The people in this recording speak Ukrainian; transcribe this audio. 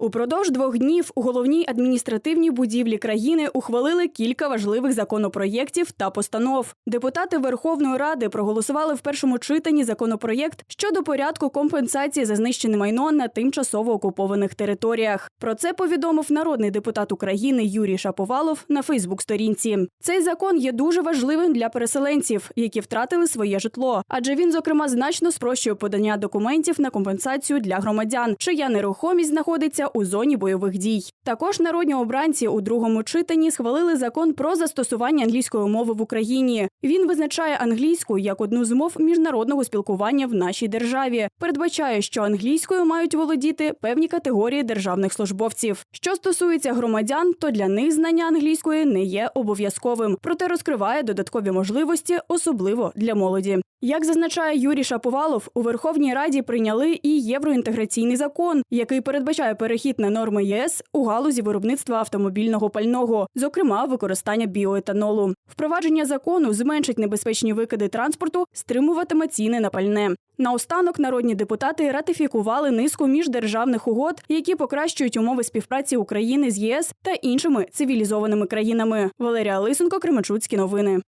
Упродовж двох днів у головній адміністративній будівлі країни ухвалили кілька важливих законопроєктів та постанов. Депутати Верховної Ради проголосували в першому читанні законопроєкт щодо порядку компенсації за знищене майно на тимчасово окупованих територіях. Про це повідомив народний депутат України Юрій Шаповалов на Фейсбук-сторінці. Цей закон є дуже важливим для переселенців, які втратили своє житло, адже він, зокрема, значно спрощує подання документів на компенсацію для громадян, чия нерухомість знаходиться у зоні бойових дій. Також народні обранці у другому читанні схвалили закон про застосування англійської мови в Україні. Він визначає англійську як одну з мов міжнародного спілкування в нашій державі. Передбачає, що англійською мають володіти певні категорії державних службовців. Що стосується громадян, то для них знання англійської не є обов'язковим, проте розкриває додаткові можливості, особливо для молоді. Як зазначає Юрій Шаповалов, у Верховній Раді прийняли і євроінтеграційний закон, який передбачає перехід на норми ЄС у галузі виробництва автомобільного пального, зокрема використання біоетанолу. Впровадження закону зменшить небезпечні викиди транспорту, стримуватиме ціни на пальне. Наостанок народні депутати ратифікували низку міждержавних угод, які покращують умови співпраці України з ЄС та іншими цивілізованими країнами. Валерія Лисенко, Кременчуцькі новини.